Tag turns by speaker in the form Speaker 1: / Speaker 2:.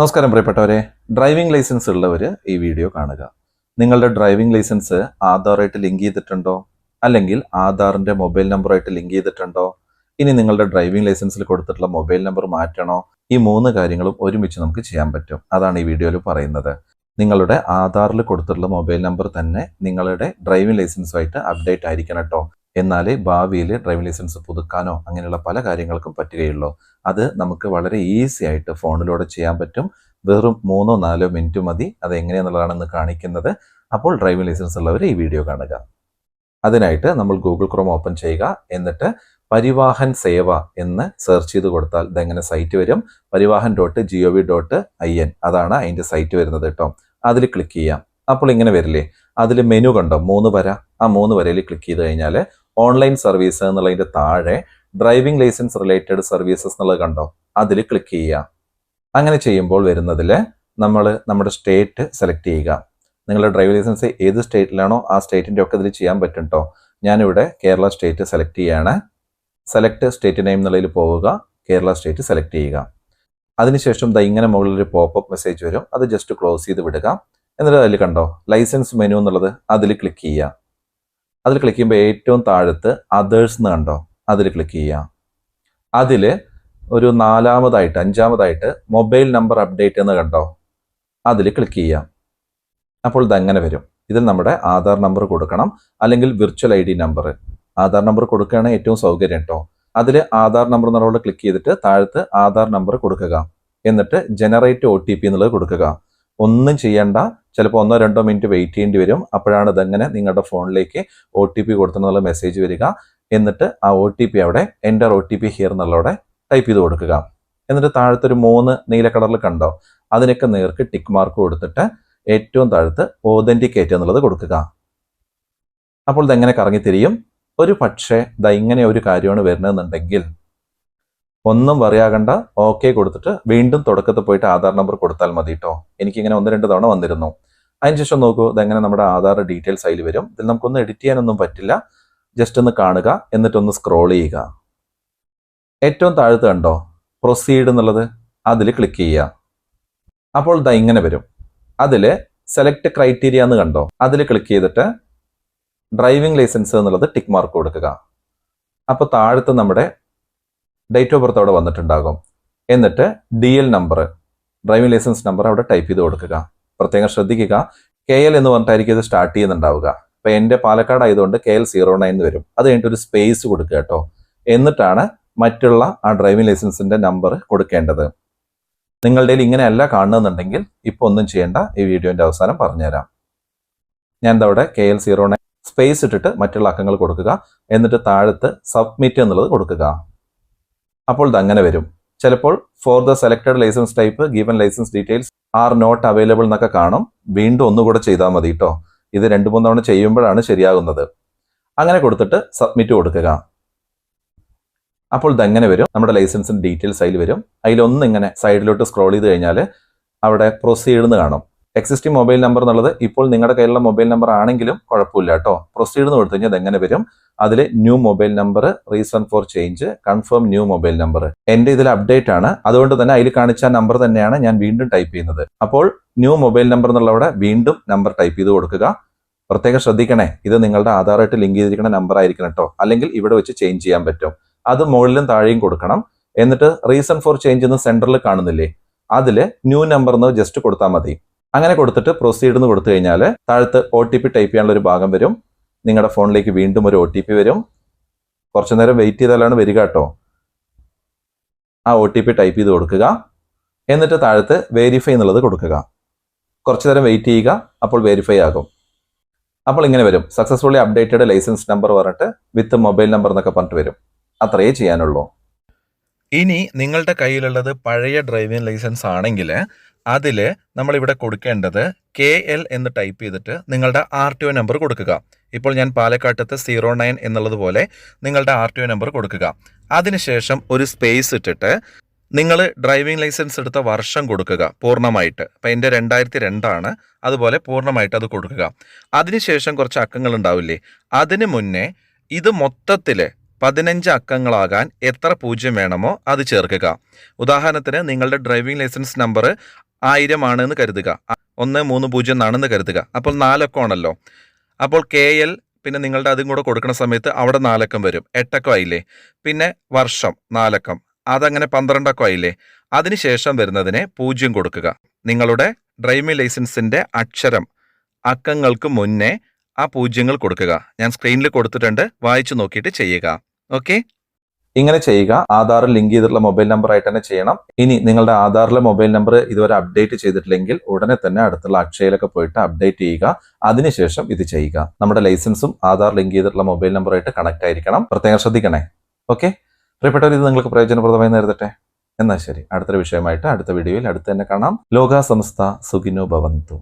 Speaker 1: നമസ്കാരം പ്രിയപ്പെട്ടവരെ. Driving licence ഉള്ളവർ ഈ വീഡിയോ കാണുക. നിങ്ങളുടെ ഡ്രൈവിംഗ് ലൈസൻസ് ആധാറായിട്ട് ലിങ്ക് ചെയ്തിട്ടുണ്ടോ? അല്ലെങ്കിൽ ആധാറിന്റെ മൊബൈൽ നമ്പറായിട്ട് ലിങ്ക് ചെയ്തിട്ടുണ്ടോ? ഇനി നിങ്ങളുടെ ഡ്രൈവിംഗ് ലൈസൻസിൽ കൊടുത്തിട്ടുള്ള മൊബൈൽ നമ്പർ മാറ്റണോ? ഈ മൂന്ന് കാര്യങ്ങളും ഒരുമിച്ച് നമുക്ക് ചെയ്യാൻ പറ്റും. അതാണ് ഈ വീഡിയോയിൽ പറയുന്നത്. നിങ്ങളുടെ ആധാറിൽ കൊടുത്തിട്ടുള്ള മൊബൈൽ നമ്പർ തന്നെ നിങ്ങളുടെ ഡ്രൈവിംഗ് ലൈസൻസുമായിട്ട് അപ്ഡേറ്റ് ആയിരിക്കണം കേട്ടോ. എന്നാലേ ഭാവിയിൽ ഡ്രൈവിംഗ് ലൈസൻസ് പുതുക്കാനോ അങ്ങനെയുള്ള പല കാര്യങ്ങൾക്കും പറ്റുകയുള്ളൂ. അത് നമുക്ക് വളരെ ഈസി ആയിട്ട് ഫോണിലൂടെ ചെയ്യാൻ പറ്റും. വെറും മൂന്നോ നാലോ മിനിറ്റ് മതി. അത് എങ്ങനെയാണെന്നുള്ളതാണെന്ന് കാണിക്കുന്നത്. അപ്പോൾ ഡ്രൈവിംഗ് ലൈസൻസ് ഉള്ളവർ ഈ വീഡിയോ കാണുക. അതിനായിട്ട് നമ്മൾ ഗൂഗിൾ ക്രോം ഓപ്പൺ ചെയ്യുക. എന്നിട്ട് പരിവാഹൻ സേവ എന്ന് സെർച്ച് ചെയ്ത് കൊടുത്താൽ ഇതെങ്ങനെ സൈറ്റ് വരും? Parivahan dot G O V dot I N അതാണ് അതിന്റെ സൈറ്റ് വരുന്നത് കേട്ടോ. അതിൽ ക്ലിക്ക് ചെയ്യാം. അപ്പോൾ ഇങ്ങനെ വരില്ലേ? അതിൽ മെനു കണ്ടോ? മൂന്ന് വര. ആ മൂന്ന് വരയിൽ ക്ലിക്ക് ചെയ്ത് കഴിഞ്ഞാൽ ഓൺലൈൻ സർവീസ് എന്നുള്ളതിന്റെ താഴെ ഡ്രൈവിംഗ് ലൈസൻസ് റിലേറ്റഡ് സർവീസസ് എന്നുള്ളത് കണ്ടോ? അതിൽ ക്ലിക്ക് ചെയ്യുക. അങ്ങനെ ചെയ്യുമ്പോൾ വരുന്നതിൽ നമ്മൾ നമ്മുടെ സ്റ്റേറ്റ് സെലക്ട് ചെയ്യുക. നിങ്ങളുടെ ഡ്രൈവിംഗ് ലൈസൻസ് ഏത് സ്റ്റേറ്റിലാണോ ആ സ്റ്റേറ്റിന്റെ ഒക്കെ ഇതിൽ ചെയ്യാൻ പറ്റും കേട്ടോ ഞാനിവിടെ കേരള സ്റ്റേറ്റ് സെലക്ട് ചെയ്യുകയാണ് സെലക്ട് സ്റ്റേറ്റ് നെയിം എന്നുള്ളതിൽ പോവുക. കേരള സ്റ്റേറ്റ് സെലക്ട് ചെയ്യുക. അതിനുശേഷം ദാ ഇങ്ങനെ മുകളിൽ ഒരു പോപ്പപ്പ് മെസ്സേജ് വരും. അത് ജസ്റ്റ് ക്ലോസ് ചെയ്ത് വിടുക. എന്നിട്ട് അതിൽ കണ്ടോ? ലൈസൻസ് മെനു എന്നുള്ളത് അതിൽ ക്ലിക്ക് ചെയ്യുക. അതിൽ ക്ലിക്ക് ചെയ്യുമ്പോൾ ഏറ്റവും താഴത്ത് അതേഴ്സ് എന്ന് കണ്ടോ? അതിൽ ക്ലിക്ക് ചെയ്യുക അതിൽ ഒരു നാലാമതായിട്ട് അഞ്ചാമതായിട്ട് മൊബൈൽ നമ്പർ അപ്ഡേറ്റ് എന്ന് കണ്ടോ? അതിൽ ക്ലിക്ക് ചെയ്യാം. അപ്പോൾ ഇതങ്ങനെ വരും. ഇതിൽ നമ്മുടെ ആധാർ നമ്പർ കൊടുക്കണം അല്ലെങ്കിൽ virtual I D number Aadhaar number കൊടുക്കുകയാണ് ഏറ്റവും സൗകര്യം കേട്ടോ. അതിൽ ആധാർ നമ്പർ എന്നുള്ളത് ക്ലിക്ക് ചെയ്തിട്ട് താഴത്ത് ആധാർ നമ്പർ കൊടുക്കുക. എന്നിട്ട് ജനറേറ്റ് ഒ ടി പി എന്നുള്ളത് കൊടുക്കുക. ഒന്നും ചെയ്യേണ്ട. ചിലപ്പോൾ ഒന്നോ രണ്ടോ മിനിറ്റ് വെയിറ്റ് ചെയ്യേണ്ടി വരും. അപ്പോഴാണ് ഇതെങ്ങനെ നിങ്ങളുടെ ഫോണിലേക്ക് ഒ ടി പി കൊടുത്തെന്നുള്ള മെസ്സേജ് വരിക. എന്നിട്ട് ആ ഒ ടി പി അവിടെ enter O T P here എന്നുള്ളവിടെ type ചെയ്ത് കൊടുക്കുക. എന്നിട്ട് താഴത്തെ ഒരു മൂന്ന് നീല കളറിൽ കണ്ടോ? അതിനൊക്കെ നേർക്ക് ടിക്ക് മാർക്ക് കൊടുത്തിട്ട് ഏറ്റവും താഴത്ത് ഓതന്റിക്കേറ്റ് എന്നുള്ളത് കൊടുക്കുക. അപ്പോൾ ഇതെങ്ങനെ കറങ്ങിത്തിരിയും ഒരു പക്ഷേ ദാ ഇങ്ങനെ ഒരു കാര്യമാണ് വരുന്നതെന്നുണ്ടെങ്കിൽ ഒന്നും പറയാകണ്ട. ഓക്കെ കൊടുത്തിട്ട് വീണ്ടും തുടക്കത്തിൽ പോയിട്ട് ആധാർ നമ്പർ കൊടുത്താൽ മതി കേട്ടോ എനിക്കിങ്ങനെ ഒന്ന് രണ്ട് തവണ വന്നിരുന്നു. അതിനുശേഷം നോക്കൂ ഇതെങ്ങനെ നമ്മുടെ ആധാർ ഡീറ്റെയിൽസ് അതിൽ വരും. ഇതിൽ നമുക്കൊന്ന് എഡിറ്റ് ചെയ്യാനൊന്നും പറ്റില്ല. ജസ്റ്റ് ഒന്ന് കാണുക എന്നിട്ടൊന്ന് സ്ക്രോൾ ചെയ്യുക. ഏറ്റവും താഴത്ത് കണ്ടോ? പ്രൊസീഡ് എന്നുള്ളത്. അതിൽ ക്ലിക്ക് ചെയ്യുക. അപ്പോൾ ഇതാ ഇങ്ങനെ വരും. അതിൽ സെലക്ട് ക്രൈറ്റീരിയ എന്ന് കണ്ടോ? അതിൽ ക്ലിക്ക് ചെയ്തിട്ട് ഡ്രൈവിംഗ് ലൈസൻസ് എന്നുള്ളത് ടിക്ക് മാർക്ക് കൊടുക്കുക. അപ്പോൾ താഴത്ത് നമ്മുടെ ഡേറ്റ് ഓഫ് ബർത്ത് അവിടെ വന്നിട്ടുണ്ടാകും. എന്നിട്ട് D L number driving licence number അവിടെ ടൈപ്പ് ചെയ്ത് കൊടുക്കുക. പ്രത്യേകം ശ്രദ്ധിക്കുക. കെ എൽ എന്ന് പറഞ്ഞിട്ടായിരിക്കും ഇത് സ്റ്റാർട്ട് ചെയ്യുന്നുണ്ടാവുക. അപ്പൊ എന്റെ പാലക്കാട് ആയതുകൊണ്ട് കെ എൽ സീറോ നയൻ എന്ന് വരും. അത് കഴിഞ്ഞിട്ട് ഒരു സ്പേസ് കൊടുക്കുക കേട്ടോ. എന്നിട്ടാണ് മറ്റുള്ള ആ ഡ്രൈവിംഗ് ലൈസൻസിന്റെ നമ്പർ കൊടുക്കേണ്ടത്. നിങ്ങളുടെ ഇങ്ങനെയല്ല കാണുന്നുണ്ടെങ്കിൽ ഇപ്പൊ ഒന്നും ചെയ്യേണ്ട. ഈ വീഡിയോന്റെ അവസാനം പറഞ്ഞുതരാം. ഞാൻ ഇതവിടെ K L zero nine space ഇട്ടിട്ട് മറ്റുള്ള അക്കങ്ങൾ കൊടുക്കുക. എന്നിട്ട് താഴത്ത് സബ്മിറ്റ് എന്നുള്ളത് കൊടുക്കുക. അപ്പോൾ ഇത് അങ്ങനെ വരും. ചിലപ്പോൾ for the selected licence type given licence details are not available എന്നൊക്കെ കാണും. വീണ്ടും ഒന്നുകൂടെ ചെയ്താൽ മതി കേട്ടോ ഇത് രണ്ട് മൂന്ന് തവണ ചെയ്യുമ്പോഴാണ് ശരിയാകുന്നത്. അങ്ങനെ കൊടുത്തിട്ട് സബ്മിറ്റ് കൊടുക്കുക. അപ്പോൾ ഇതെങ്ങനെ വരും. നമ്മുടെ ലൈസൻസിന്റെ ഡീറ്റെയിൽസ് അതിൽ വരും. അതിലൊന്നിങ്ങനെ സൈഡിലോട്ട് സ്ക്രോൾ ചെയ്ത് കഴിഞ്ഞാൽ അവിടെ പ്രൊസീഡ് എന്ന് കാണും. എക്സിസ്റ്റിംഗ് മൊബൈൽ നമ്പർ എന്നുള്ളത് ഇപ്പോൾ നിങ്ങളുടെ കയ്യിലുള്ള മൊബൈൽ നമ്പർ ആണെങ്കിലും കുഴപ്പമില്ല കേട്ടോ പ്രൊസീഡ് എന്ന് കൊടുത്തു കഴിഞ്ഞാൽ ഇതെങ്ങനെ വരും? അതിൽ new mobile number reason for change confirm new mobile number എന്റെ ഇതിൽ അപ്ഡേറ്റ് ആണ്. അതുകൊണ്ട് തന്നെ അതിൽ കാണിച്ച നമ്പർ തന്നെയാണ് ഞാൻ വീണ്ടും ടൈപ്പ് ചെയ്യുന്നത്. അപ്പോൾ ന്യൂ മൊബൈൽ നമ്പർ എന്നുള്ളവിടെ വീണ്ടും നമ്പർ ടൈപ്പ് ചെയ്ത് കൊടുക്കുക. പ്രത്യേകം ശ്രദ്ധിക്കണേ ഇത് നിങ്ങളുടെ ആധാറായിട്ട് ലിങ്ക് ചെയ്തിരിക്കുന്ന നമ്പർ ആയിരിക്കണം കേട്ടോ അല്ലെങ്കിൽ ഇവിടെ വെച്ച് ചേഞ്ച് ചെയ്യാൻ പറ്റും. അത് മുകളിലും താഴെയും കൊടുക്കണം. എന്നിട്ട് റീസൺ ഫോർ ചേഞ്ച് എന്ന് സെന്ററിൽ കാണുന്നില്ലേ? അതിൽ ന്യൂ നമ്പർ എന്ന് ജസ്റ്റ് കൊടുത്താൽ മതി. അങ്ങനെ കൊടുത്തിട്ട് പ്രൊസീഡ് എന്ന് കൊടുത്തു കഴിഞ്ഞാൽ താഴത്ത് ഒ ടി പി ടൈപ്പ് ചെയ്യാനുള്ള ഒരു ഭാഗം വരും. നിങ്ങളുടെ ഫോണിലേക്ക് വീണ്ടും ഒരു ഒ ടി പി വരും. കുറച്ചു നേരം വെയിറ്റ് ചെയ്താലാണ് വരിക കേട്ടോ. ആ ഒ ടി പി ടൈപ്പ് ചെയ്ത് കൊടുക്കുക. എന്നിട്ട് താഴത്ത് വെരിഫൈ എന്നുള്ളത് കൊടുക്കുക. കുറച്ചു നേരം വെയിറ്റ് ചെയ്യുക അപ്പോൾ വെരിഫൈ ആകും. അപ്പോൾ ഇങ്ങനെ വരും. സക്സസ്ഫുള്ളി അപ്ഡേറ്റഡ് ലൈസൻസ് നമ്പർ പറഞ്ഞിട്ട് വിത്ത് മൊബൈൽ നമ്പർ എന്നൊക്കെ പറഞ്ഞിട്ട് വരും. അത്രയേ ചെയ്യാനുള്ളൂ.
Speaker 2: ഇനി നിങ്ങളുടെ കയ്യിലുള്ളത് പഴയ ഡ്രൈവിംഗ് ലൈസൻസ് ആണെങ്കിൽ അതിൽ നമ്മളിവിടെ കൊടുക്കേണ്ടത് കെ എൽ എന്ന് ടൈപ്പ് ചെയ്തിട്ട് നിങ്ങളുടെ ആർ ടി ഒ നമ്പർ കൊടുക്കുക. ഇപ്പോൾ ഞാൻ പാലക്കാട്ടത്ത് സീറോ നയൻ എന്നുള്ളതുപോലെ നിങ്ങളുടെ ആർ ടി ഒ നമ്പർ കൊടുക്കുക. അതിനുശേഷം ഒരു സ്പേസ് ഇട്ടിട്ട് നിങ്ങൾ ഡ്രൈവിംഗ് ലൈസൻസ് എടുത്ത വർഷം കൊടുക്കുക പൂർണമായിട്ട്. അപ്പം എന്റെ രണ്ടായിരത്തി രണ്ടാണ് അതുപോലെ പൂർണമായിട്ട് അത് കൊടുക്കുക. അതിനുശേഷം കുറച്ച് അക്കങ്ങൾ ഉണ്ടാവില്ലേ അതിന് മുന്നേ ഇത് മൊത്തത്തിൽ പതിനഞ്ച് അക്കങ്ങളാകാൻ എത്ര പൂജ്യം വേണമോ അത് ചേർക്കുക. ഉദാഹരണത്തിന് നിങ്ങളുടെ ഡ്രൈവിംഗ് ലൈസൻസ് നമ്പർ ആയിരം ആണെന്ന് കരുതുക. ഒന്ന് മൂന്ന് പൂജ്യം എന്നാണെന്ന് കരുതുക. അപ്പോൾ നാലക്കമാണല്ലോ അപ്പോൾ കെ എൽ പിന്നെ നിങ്ങളുടെ അതും കൂടെ കൊടുക്കുന്ന സമയത്ത് അവിടെ നാലക്കം വരും. എട്ടക്കം ആയില്ലേ? പിന്നെ വർഷം നാലക്കം. അതങ്ങനെ പന്ത്രണ്ടക്കം ആയില്ലേ? അതിനുശേഷം വരുന്നതിനെ പൂജ്യം കൊടുക്കുക. നിങ്ങളുടെ ഡ്രൈവിംഗ് ലൈസൻസിന്റെ അക്ഷരം അക്കങ്ങൾക്ക് മുന്നേ ആ പൂജ്യങ്ങൾ കൊടുക്കുക. ഞാൻ സ്ക്രീനിൽ കൊടുത്തിട്ടുണ്ട്. വായിച്ചു നോക്കിയിട്ട് ചെയ്യുക. ഓക്കെ
Speaker 1: ഇങ്ങനെ ചെയ്യുക. ആധാറിൽ ലിങ്ക് ചെയ്തിട്ടുള്ള മൊബൈൽ നമ്പർ ആയിട്ട് തന്നെ ചെയ്യണം. ഇനി നിങ്ങളുടെ ആധാറിലെ മൊബൈൽ നമ്പർ ഇതുവരെ അപ്ഡേറ്റ് ചെയ്തിട്ടില്ലെങ്കിൽ ഉടനെ തന്നെ അടുത്തുള്ള അക്ഷയയിലൊക്കെ പോയിട്ട് അപ്ഡേറ്റ് ചെയ്യുക. അതിനുശേഷം ഇത് ചെയ്യുക. നമ്മുടെ ലൈസൻസും ആധാർ ലിങ്ക് ചെയ്തിട്ടുള്ള മൊബൈൽ നമ്പറായിട്ട് കണക്ട് ആയിരിക്കണം. പ്രത്യേകം ശ്രദ്ധിക്കണേ. ഓക്കെ പ്രിയപ്പെട്ടവർ ഇത് നിങ്ങൾക്ക് പ്രയോജനപ്രദമായി നേരിടട്ടെ എന്നാൽ ശരി. അടുത്തൊരു വിഷയമായിട്ട് അടുത്ത വീഡിയോയിൽ അടുത്ത് തന്നെ കാണാം. ലോക സംസ്ഥ സുഖിനോ ഭവന്തു.